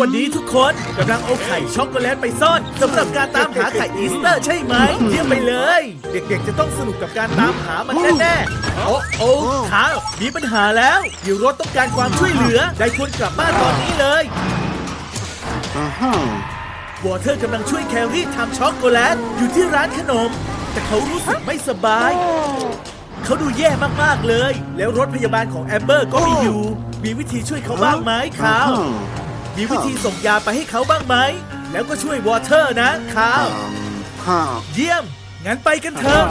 วัสดีทุกคนกำลังเอาไข่ช็อกโกแลตไปซ่อนสำหรับการตามหาไข่อีสเตอร์ใช่ไหมเยี่ยมไปเลย เด็กๆจะต้องสนุกกับการตามหามันแน่ๆโอ้โอ้ข้าวมีปัญหาแล้วเดี๋ยวรถต้องการความช่วยเหลือ ได้ควรกลับบ้านตอนนี้เลยวอเทอร์กำลังช่วยแครี่ทำช็อกโกแลตอยู่ที่ร้านขนม แต่เขารู้สึกไม่สบาย เขาดูแย่มากๆเลย แล้วรถพยาบาลของแอมเบอร์ก็ไม่อยู่ มีวิธีช่วยเขาบ้างไหมคาว มีวิธีส่งยาไปให้เขาบ้างไหม แล้วก็ช่วยวอเทอร์นะคาวเยี่ยม งั้นไปกันเถอะ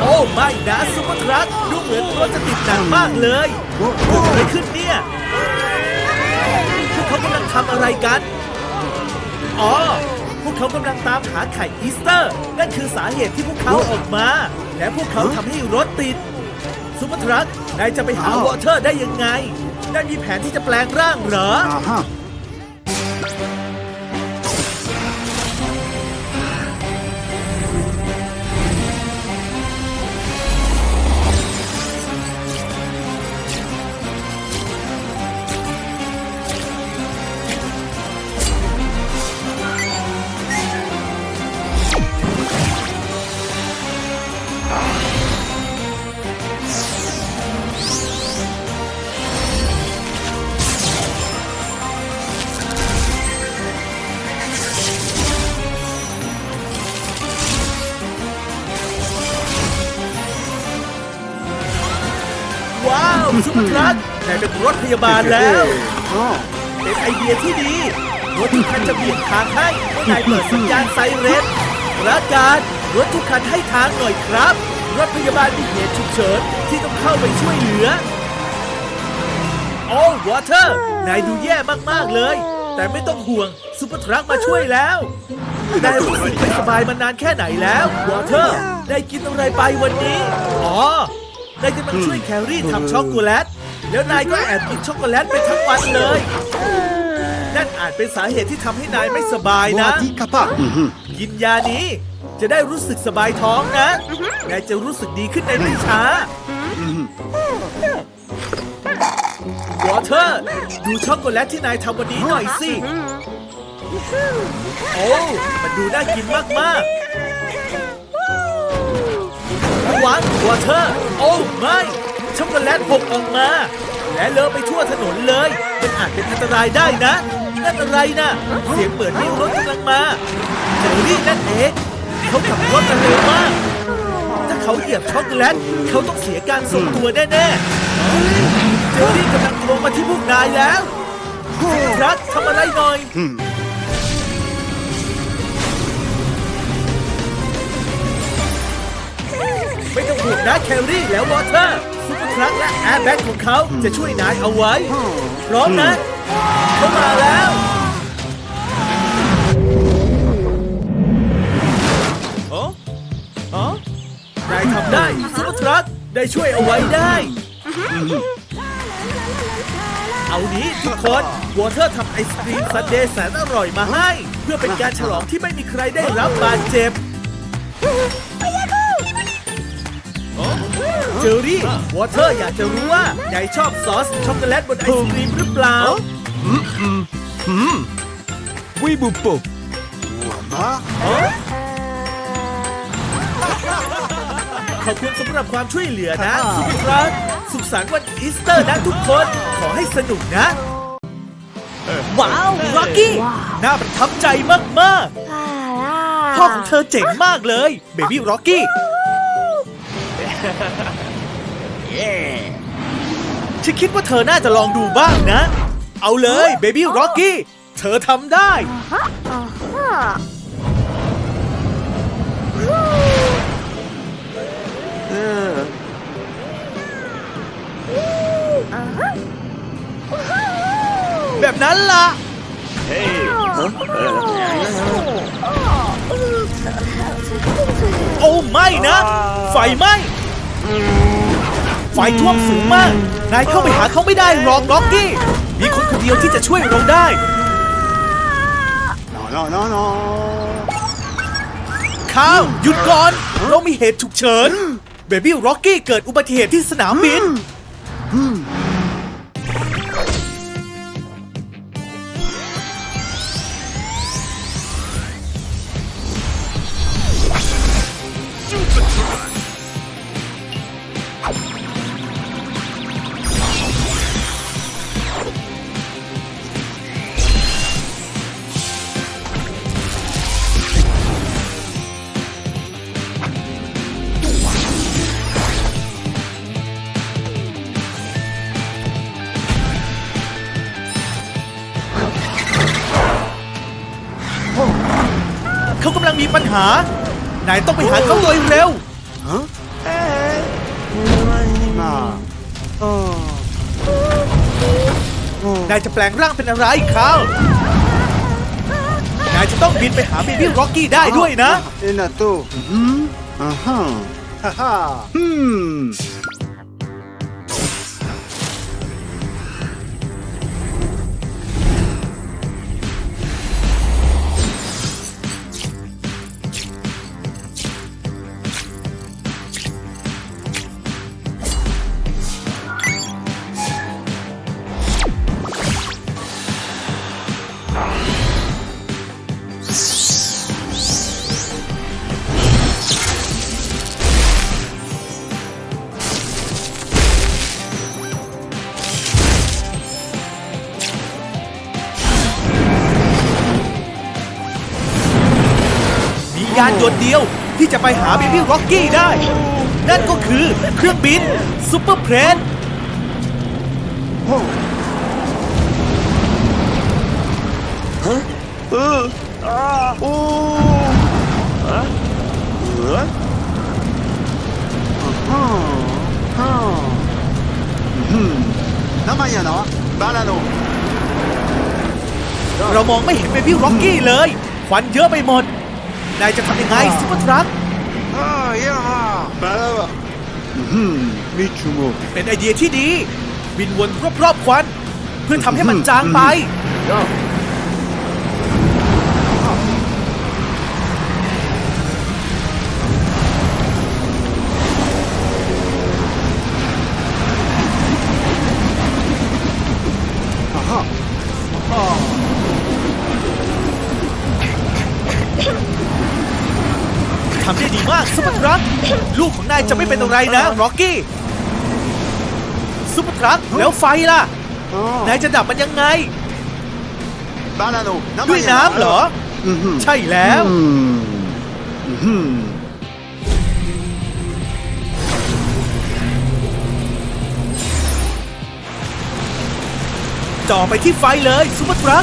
โอ้ไม่นะซุปเปอร์ทรัคดูเหมือนรถจะติดหนักมากเลยเกิดอะไรขึ้นเนี่ยำลังทำอะไรกัน อ๋อ พวกเขากำลังตามหาไข่อีสเตอร์ นั่นคือสาเหตุที่พวกเขาออกมา และพวกเขาทำให้รถติด ซุปเปอร์ทรัคนายจะไปหาวอเตอร์ได้ยังไงนายมีแผนที่จะแปลงร่างเหรอว้ เป็นรถพยาบาลแล้ว เป็นไอเดียที่ดีรถทุกคันจะเบี่ยงทางให้เมื่อนายเปิดสัญญาณไซเรนประกาศรถทุกคันให้ทางหน่อยครับ รถพยาบาลมีเหตุฉุกเฉินที่ต้องเข้าไปช่วยเหลือ โอ้วอเตอร์ นายดูแย่มาก ๆ เลย แต่ไม่ต้องห่วงซุปเปอร์ทรัคมาช่วยแล้วนายรู้สึกไม่สบายมานานแค่ไหนแล้ววอเตอร์ได้กินอะไรไปวันนี้ อ๋อนายกำลังช่วยแครี่ทำช็อกโกแลต แล้วนายก็แอบกินช็อกโกแลตไปทั้งวันเลยนั่นอาจเป็นสาเหตุที่ทำให้นายไม่สบายนะกินยานี้ จะได้รู้สึกสบายท้องนะนายจะรู้สึกดีขึ้นในไม่ช้าวอเตอร์ดูช็อกโกแลตที่นายทำวันนี้หน่อยสิ โอ้ มันดูน่ากินมากๆระวังวอเตอร์ โอ้ ไม่ ช็อกโกแลตหกออกมา และเลอะไปทั่วถนนเลย มันอาจเป็นอันตรายได้นะนั่นอะไรนะเสียงเหมือนมีรถกำลังมาเจอรี่นั่นเองเขาขับรถมาเร็วมากถ้าเขาเหยียบช็อกโกแลตเขาต้องเสียการทรงตัวแน่ๆเจอรี่กำลังตรงมาที่พวกนายแล้วครับทำอะไรหน่อยไม่ต้องห่วงนะแคลรี่แล้ววอเตอร์ ซุปเปอร์ทรัคและแอร์แบ็กของเขาจะช่วยนายเอาไว้ พร้อมนะ เข้ามาแล้ว โอ้โอ้นายทำได้ซุปเปอร์ทรัคได้ช่วยเอาไว้ได้ เอานี้ทุกคนวอเตอร์ทำไอศครีมซันเดย์แสนอร่อยมาให้ เพื่อเป็นการฉลองที่ไม่มีใครได้รับบาดเจ็บ เจอรี่ วอเตอร์อยากจะรู้ว่านายชอบซอส ช็อกโกแลตบนไอศครีมหรือเปล่าวิบุปุขอบคุณสำหรับความช่วยเหลือนะสุภรัตน์สุขสันต์วันอีสเตอร์นะทุกคน ขอให้สนุกนะ ว้าวร็อกกี้ น่าประทับใจมากๆพ่อของเธอเจ๋งมากเลย เบบี้ร็อกกี้ ฉันคิดว่าเธอน่าจะลองดูบ้างนะ เอาเลยเบบี้ร็อกกี้ เธอทำได้แบบนั้นล่ะโอ้ไม่นะ ไฟไหม้ ไฟท่วมสูงมาก นายเข้าไปหาเขาไม่ได้หรอกล็อกกี้ มีคนคนเดียวดียวที่จะช่วยเราได้ No, no, no, no. ข้าวหยุดก่อน เรามีเหตุฉุกเฉิน เบบี้ร็อกกี้เกิดอุบัติเหตุที่สนามบินา นายต้องไปหาเขาโดยเร็ว Huh? Ma. Oh. นายจะแปลงร่างเป็นอะไรเขานายจะต้องบินไปหาเบบี้ร็อกกี้ได้ด้วยนะ Inato. Hmm? Aha. Haha. Hmm. มียาานยนเดียวที่จะไปหาพี่บี้ร็อกกี้ได้ นั่นก็คือเครื่องบินซูเปอร์เพลนฮะเอออ้ฮะเหรอน้ำมันยาเนาะบาลานโนเรามองไม่เห็นเบบี้ร็อกกี้เลยควันเยอะไปหมด นายจะทำยังไงซุปเปอร์ทรัคมิชูโมเป็นไอเดียที่ดี บินวนรอบๆควัน เพื่อทำให้มันจางไป มากซุปเปอร์ทรัคลูกของนายจะไม่เป็นอะไรนะร็อกกี้ซุปเปอร์ทรัคแล้วไฟล่ะ นายจะดับมันยังไง ด้วยน้ำเหรอ ใช่แล้ว จ่อไปที่ไฟเลยซุปเปอร์ทรัค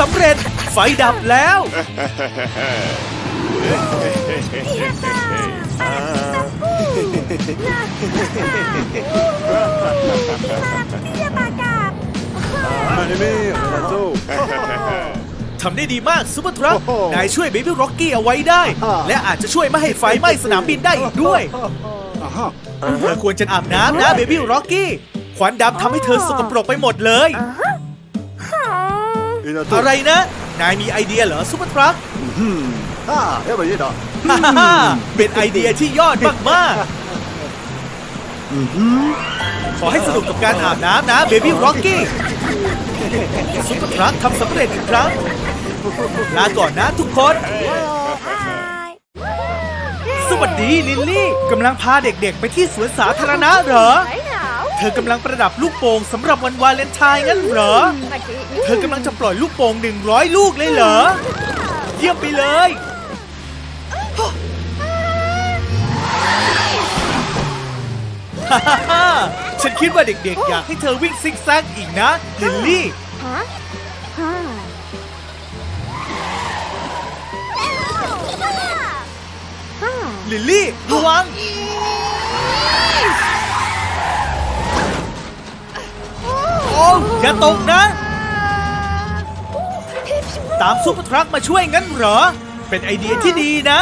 สำเร็จ ไฟดับแล้วมาเน่มาโซ่ทำได้ดีมากซูเปอร์ทรัค นายช่วยเบบี้ร็อกกี้เอาไว้ได้ และอาจจะช่วยไม่ให้ไฟไหม้สนามบินได้อีกด้วยเธอควรจะอาบน้ำนะเบบี้ร็อกกี้ ควันดำทำให้เธอสกปรกไปหมดเลย นาอะไรนะ นายมีไอเดียเหรอซุปเปอร์ทรัคฮ่าเฮ้ยแบบนี้เหรอฮ่าฮ่าเป็นไอเดียที่ยอดมากๆขอให้สนุกกับการอาบน้ำนะเบบี้ร็อกกี้ซุปเปอร์ทรัคทำสำเร็จอีกครั้งลาก่อนนะทุกคน สวัสดีลิลลี่กำลังพาเด็กๆ ไปที่สวนสาธารณะเหรอ ธอกำลังประดับลูกโป่งสำหรับวันวาเลนไทน์งั้นเหรอ เธอกำลังจะปล่อยลูกโป่ง100ลูกเลยเหรอ เยี่ยมไปเลย ฮ่าฮ่าฮ่าฉันคิดว่าเด็กๆ อยากให้เธอวิ่งซิกแซกอีกนะลิลลี่ Huh? Huh. ลิลลี่ระวังโอ้ อย่าตกนะ ตามซุปเปอร์ทรัคมาช่วยงั้นเหรอ เป็นไอเดียที่ดีนะ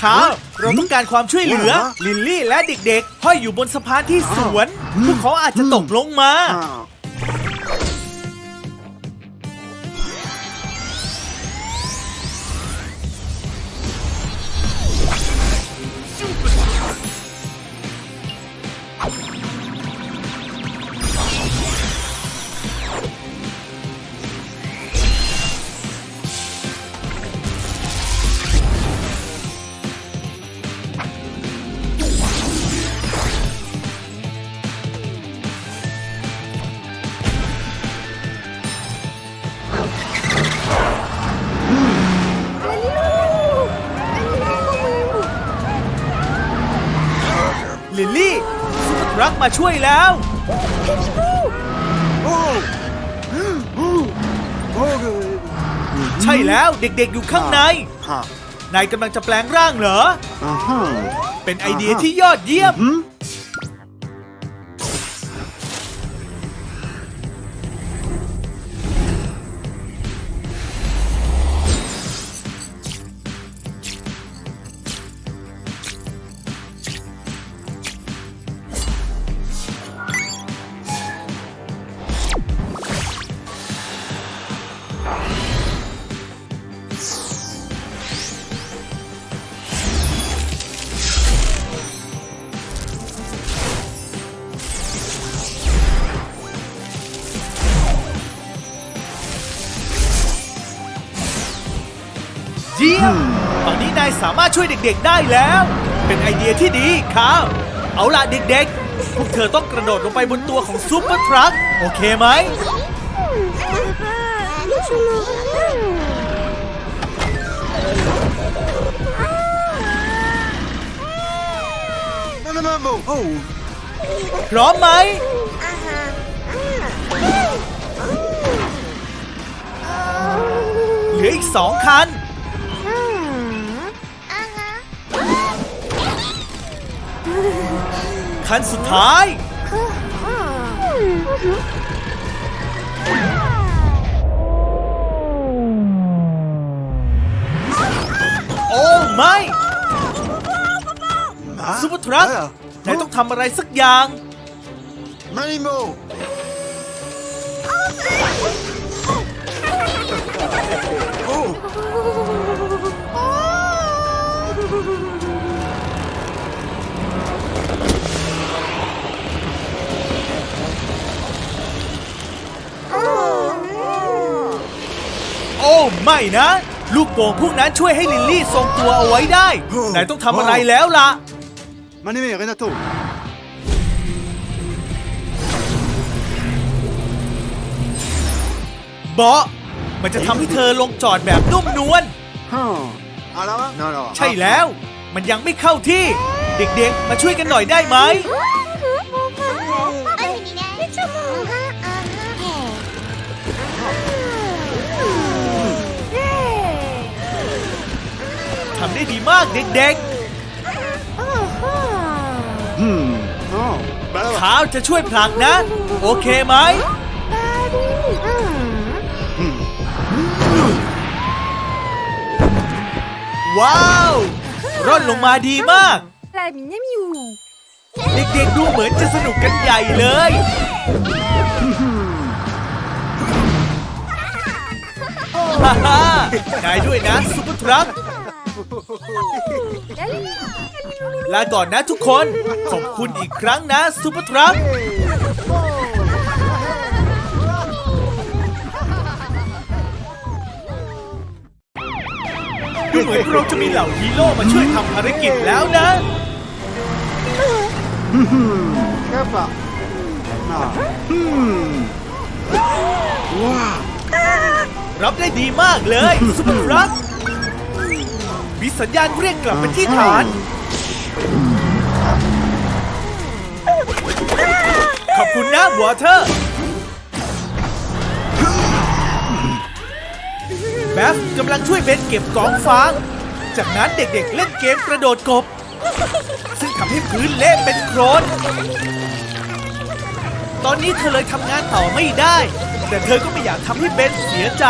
ข้าวเราต้องการความช่วยเหลือฮะลินลี่และเด็กๆ ห้อยอยู่บนสะพานที่สวน พวกเขาอาจจะตกลงมา ร์ทรัคมาช่วยแล้ว Oh. Oh. Oh. ใช่แล้วเด็กๆอยู่ข้างใน Ha. นายกำลังจะแปลงร่างเหรอ Uh-huh. เป็นไอเดียที่ยอดเยี่ยม เยี่ยมตอนนี้นายสามารถช่วยเด็กๆได้แล้ว เป็นไอเดียที่ดีครับ เอาล่ะเด็กๆ พวกเธอต้องกระโดดลงไปบนตัวของซุปเปอร์ทรัคโอเคไหม พร้อมไหม เหลืออีกสองคัน คันสุดท้าย โอ้ไม่ Ah. ซุปเปอร์ทรัค Ah. นายต้องทำอะไรสักอย่าง Manimo. Oh. ไม่นะ ลูกโป่งพวกนั้นช่วยให้ลิลลี่ทรงตัวเอาไว้ได้นายต้องทำอะไรแล้วล่ะ Manime, Renato. เบาะมันจะทำให้เธอลงจอดแบบนุ่มนวล Huh. Alors, non, non. ใช่แล้ว มันยังไม่เข้าที่ เด็กๆ มาช่วยกันหน่อยได้ไหม ด้ดีมากเด็กๆเท้าจะช่วยผลักนะ โอเคไหม ว้าวร่อนลงมาดีมาก La mine miou เด็กๆดูเหมือนจะสนุกกันใหญ่เลยฮ่าฮ่านายด้วยนะซุปเปอร์ทรัค ลาก่อนนะทุกคน ขอบคุณอีกครั้งนะซุปเปอร์ทรัคดูเหมือนเราจะมีเหล่าฮีโร่มาช่วยทำภารกิจแล้วนะ Kappa. Ah. Hmm. Wow. รับได้ดีมากเลยซุปเปอร์ทรัค มีสัญญาณเรียกกลับไปที่ฐาน ขอบคุณนะวอเตอร์แบฟกำลังช่วยเบนเก็บกองฟาง จากนั้นเด็กๆเล่นเกมกระโดดกบ ซึ่งทำให้พื้นเละเป็นโครนตอนนี้เธอเลยทำงานต่อไม่ได้ แต่เธอก็ไม่อยากทำให้เบนเสียใจ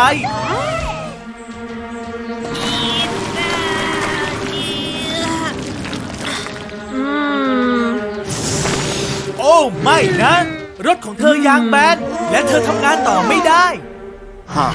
อ้ไม่นะ รถของเธอยางแบนและเธอทำงานต่อไม่ได้ ฮะ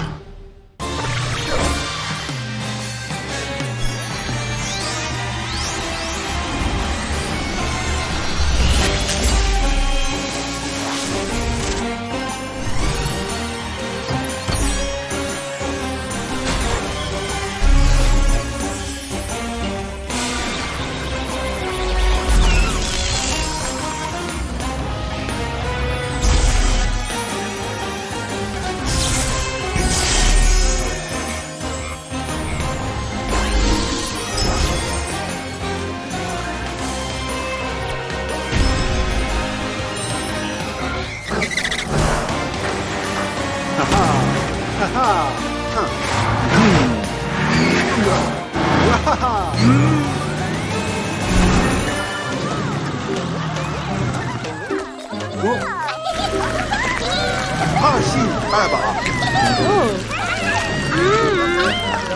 โอ้ฮ่าชิ拜吧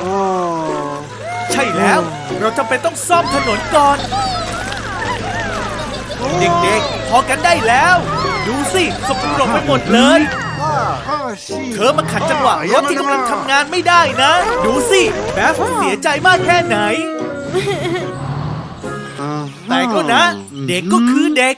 哦 ใช่แล้ว เราจำเป็นต้องซ่อมถนนก่อน เด็กๆ พอกันได้แล้ว ดูสิสกปรกไปหมดเลย ฮ่าฮ่าชิ เธอมาขัดจังหวะรถที่กำลังทำงานไม่ได้นะ ดูสิแบฟเสียใจมากแค่ไหน อ่า แต่ก็นะ เด็กก็คือเด็ก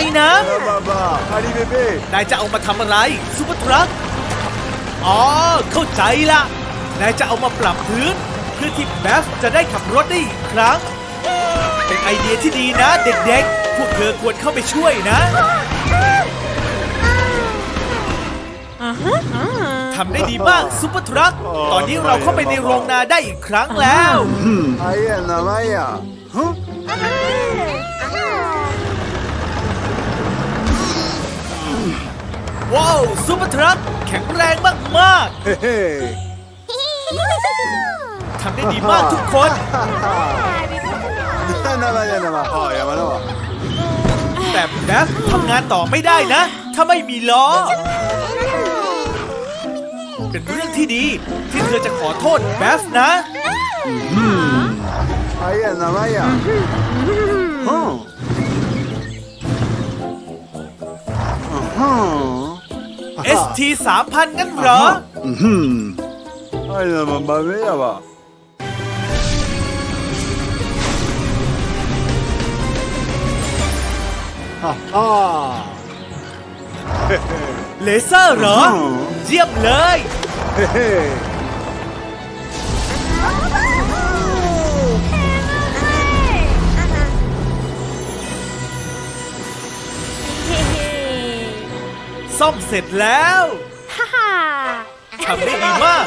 นนไอ้น้บ้าบ้าฮาริเบเบ้นายจะเอามาทำอะไรซูเปอร์ทรัคอ๋อ เข้าใจละนายจะเอามาปรับพื้น เพื่อที่แบฟจะได้ขับรถได้อีกครั้ง เป็นไอเดียที่ดีนะ เด็กๆ พวกเธอควรเข้าไปช่วยนะทำได้ดีมากซูเปอร์ทรัคตอนนี้เราเข้าไปในโรงนาได้อีกครั้งแล้ว ไอ้ยนาไมยะ ว้าวซูเปอร์ทรัคแข็งแรงมากเฮ้เฮ้ทำได้ดีมากทุกคน นามายานามะอ๋อย่ามาแล้วะแต่แบฟทำงานต่อไม่ได้นะ ถ้าไม่มีล้อ เป็นเรื่องที่ดีที่เธอจะขอโทษแบฟนะ อายานามายาฮะฮะ ST 3000งั้นเหรออืมไอ้นามาบาเมียะวะฮ่าฮ่าเลเซอร์เหรอ เยี่ยมเลยเฮ้ ซ่อมเสร็จแล้วฮ่าทำได้ดีมาก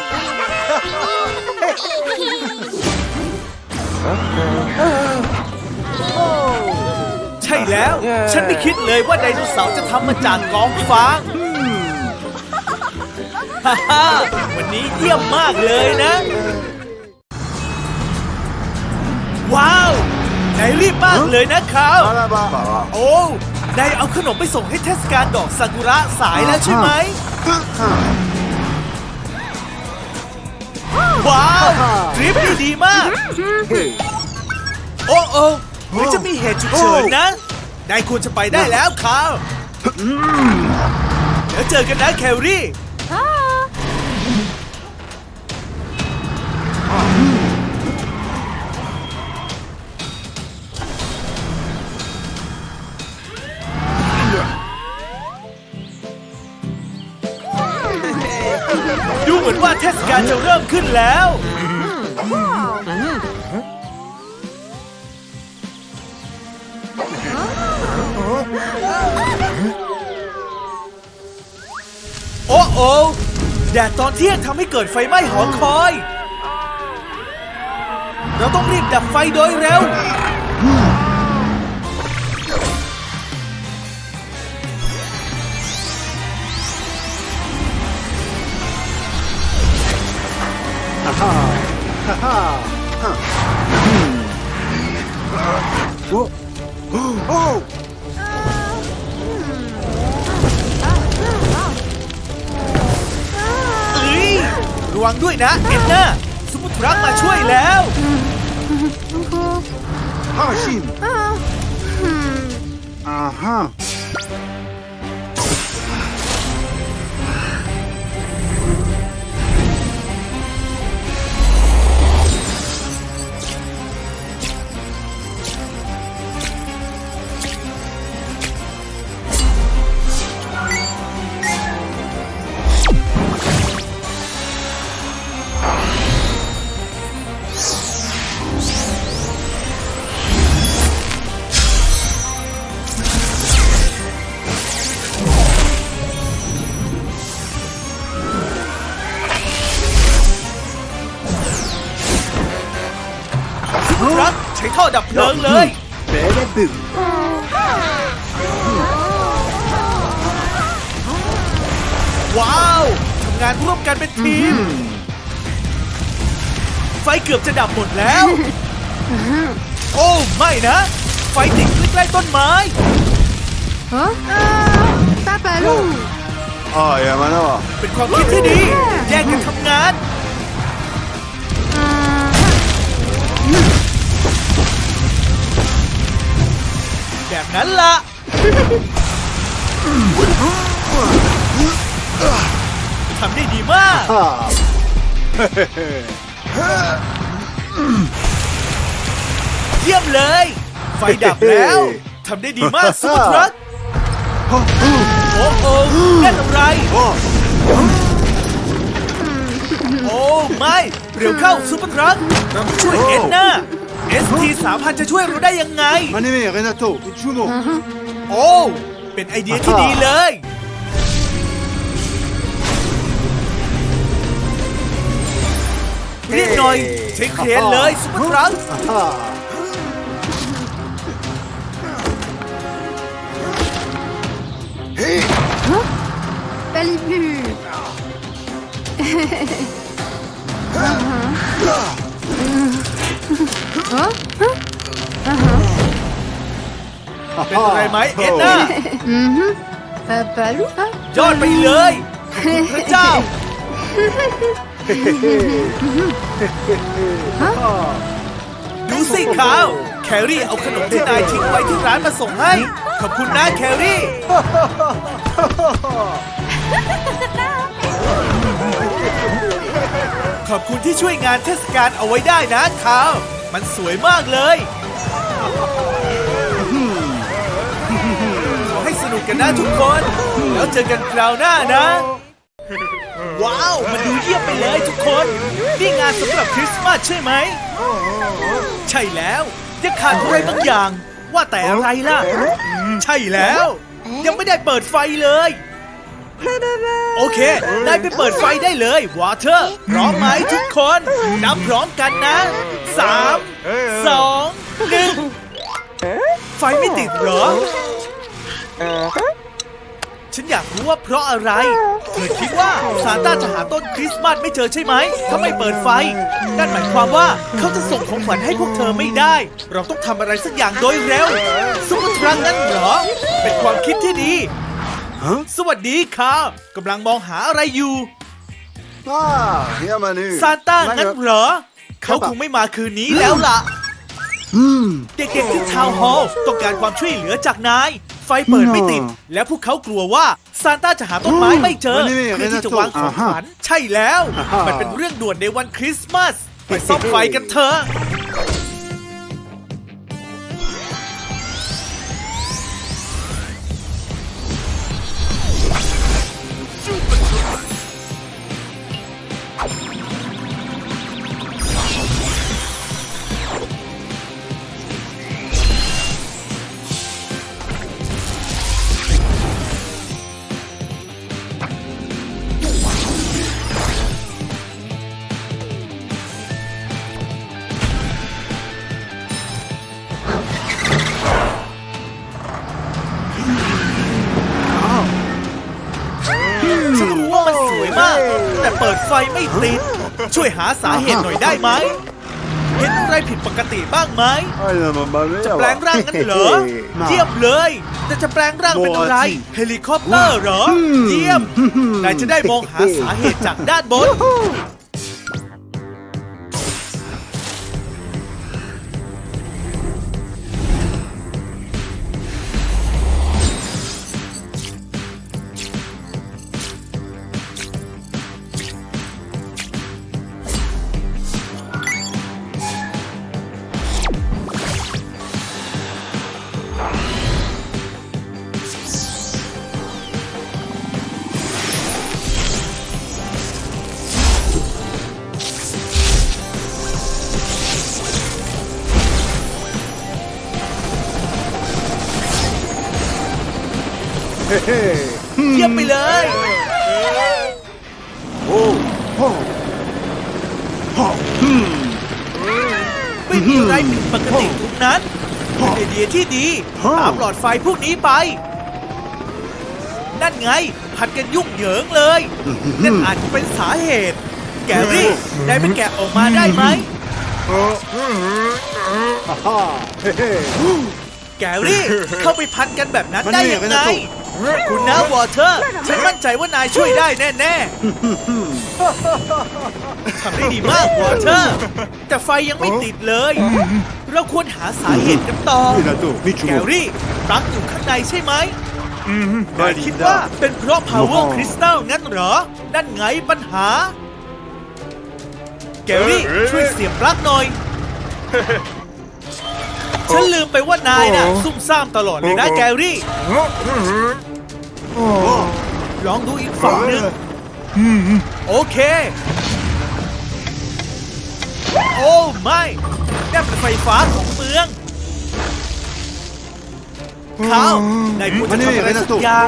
ใช่แล้ว ฉันไม่คิดเลยว่าไดโนเสาร์จะทำมาจากกองฟางวันนี้เยี่ยมมากเลยนะ ว้าว ไหนรีบมากเลยนะครับ โอ้ นายเอาขนมไปส่งให้เทศกาลดอกซากุระสายแล้วใช่ไหม ว้าวทริปนี้ดีมาก โอ้โอ้เหมือนจะมีเหตุฉุกเฉินนะนายควรจะไปได้แล้วครับเดี๋ยวเจอกันนะแคลรี่ ขึ้นแล้วแดดตอนเที่ยงทำให้เกิดไฟไหม้หอคอย เราต้องรีบดับไฟโดยเร็ว ฮ่าฮ่าฮ่าอืมโอ้โอ้โอ้เอ้ยระวังด้วยนะ เอ็นน่าซุปเปอร์ทรัคมาช่วยแล้ว ฮ่าชิมอ่าฮะ ซุปเปอร์ทรัคใช้ท่อดับเพลิงเลยเบลบึ้มว้าวทำงานร่วมกันเป็นทีม ไฟเกือบจะดับหมดแล้ว โอ้ไม่นะ ไฟติดใกล้ๆต้นไม้ Huh? Papa Lou อ่าอย่ามาเนาะเป็นความคิดที่ดี แยกกันทำงาน แบบนั้นล่ะทำได้ดีมากฮ่าเยี่ยมเลย ไฟดับแล้วทำได้ดีมากซุปเปอร์ทรัคโอ้โอ้นั่นอะไรโอ้โอ้ ไม่ เร็วเข้าซุปเปอร์ทรัคเรามาช่วยเอ็นน่า ST 3,000จะช่วยเราได้ยังไงมานี่เรนาโต้ชูโน่โอ้ เป็นไอเดียที่ดีเลยรีบหน่อย ใช้เครนเลยซุปเปอร์ทรัค ฮ่า Balibu Huh? เป็นอะไรไหมเอ็นน่า Papa Lou ยอดไปเลยขอบคุณพระเจ้าดูสิขาวแครี่เอาขนมที่นายทิ้งไว้ที่ร้านมาส่งให้ ขอบคุณนะแครี่ข อบคุณที่ช่วยงานเทศกาลเอาไว้ได้นะขาวมันสวยมากเลยขอให้สนุกกันนะทุกคน แล้วเจอกันคราวหน้านะ ว้าว มันดูเยี่ยมไปเลยทุกคน นี่งานสำหรับคริสต์มาสใช่ไหม ใช่แล้วยังขาดอะไรบางอย่าง ว่าแต่อะไรล่ะ ใช่แล้ว ยังไม่ได้เปิดไฟเลย โอเค ได้ไปเปิดไฟได้เลยวอเตอร์พร้อมไหมทุกคน นับพร้อมกันนะสามสองหนึ่งไฟไม่ติดเหรอ ฉันอยากรู้ว่าเพราะอะไร เธอคิดว่าซานต้าจะหาต้นคริสต์มาสไม่เจอใช่ไหม ถ้าไม่เปิดไฟ นั่นหมายความว่าเขาจะส่งของขวัญให้พวกเธอไม่ได้ เราต้องทำอะไรสักอย่างโดยเร็วซุปเปอร์ทรัคนั่นเหรอ เป็นความคิดที่ดี สวัสดีครับกำลังมองหาอะไรอยู่อ่าเฮียมานี่ซานต้างั้นเหรอ เขาคงไม่มาคืนนี้แล้วล่ะอืมเด็กๆที่ทาวน์ฮอลล์ต้องการความช่วยเหลือจากนาย ไฟเปิดไม่ติดอืมและพวกเขากลัวว่าซานต้าจะหาต้นไม้ไม่เจอวันนี้เพื่อที่จะวางของอ่าฮะขวัญใช่แล้วอ่าฮะมันเป็นเรื่องด่วนในวันคริสต์มาสไปซ่อมไฟกันเถอะ ฟไม่ติด ช่วยหาสาเหตุหน่อยได้ไหม เห็นอะไรผิดปกติบ้างไหม Ay, la mamma mia. จะแปลงร่างงั้นเหรอ เยี่ยมเลย แต่จะแปลงร่างเป็นอะไร เฮลิคอปเตอร์เหรอ เยี่ยมนายจะได้มองหาสาเหตุจากด้านบน ที่ดีตามหลอดไฟพวกนี้ไป นั่นไงผัดกันยุ่งเหยิงเลยนั่นอาจจะเป็นสาเหตุ แกรี่ได้ไปแกะออกมาได้ไหมแกรี่เข้าไปพันกันแบบนั้นได้ยังไง คุณนะวอเตอร์ ฉันมั่นใจว่านายช่วยได้แน่ๆทำได้ดีมากวอเตอร์ แต่ไฟยังไม่ติดเลย เราควรหาสาเหตุกันต่อ Minato, แก Michumo. รี่ปลั๊กอยู่ข้างในใช่ไหมนายคิดว่าเป็นเพราะ power crystal งั้นเหรอ นั่นไงปัญหา แกรี่ช่วยเสียบปลั๊กหน่อย ฉันลืมไปว่านายน่ะซุ่มซ่ามตลอดเลยนะแกรี่ ลองดูอีกฝั่งหนึ่งโอเค โอ้ไม่นั่นเป็นไฟฟ้าของเมืองเขานายควรจะทำอะไรสักอย่าง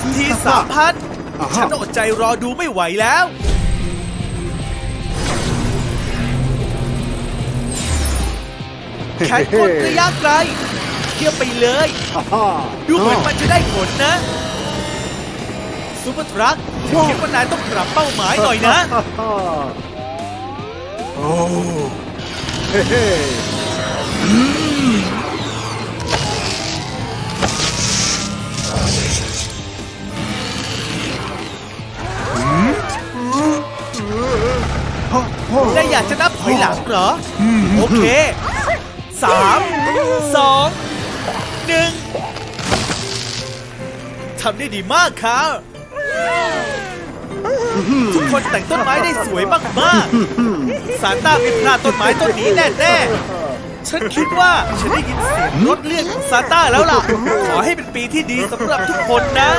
ST สามพันฉันอดใจรอดูไม่ไหวแล้ว แขนกลระยะไกลเทียบไปเลย ดูเหมือนมันจะได้ผลนะซูเปอร์ทรัคฉันคิดว่านายต้องปรับเป้าหมายหน่อยนะนายอยากจะนับถอยหลังเหรอ โอเค สามสองหนึ่งทำได้ดีมากครับทุกคนแต่งต้นไม้ได้สวยมากๆซานต้าไม่พลาดต้นไม้ต้นนี้แน่ๆฉันคิดว่าฉันได้ยินเสียงรถเรียกของซานต้าแล้วล่ะ ขอให้เป็นปีที่ดีสำหรับทุกคนนะ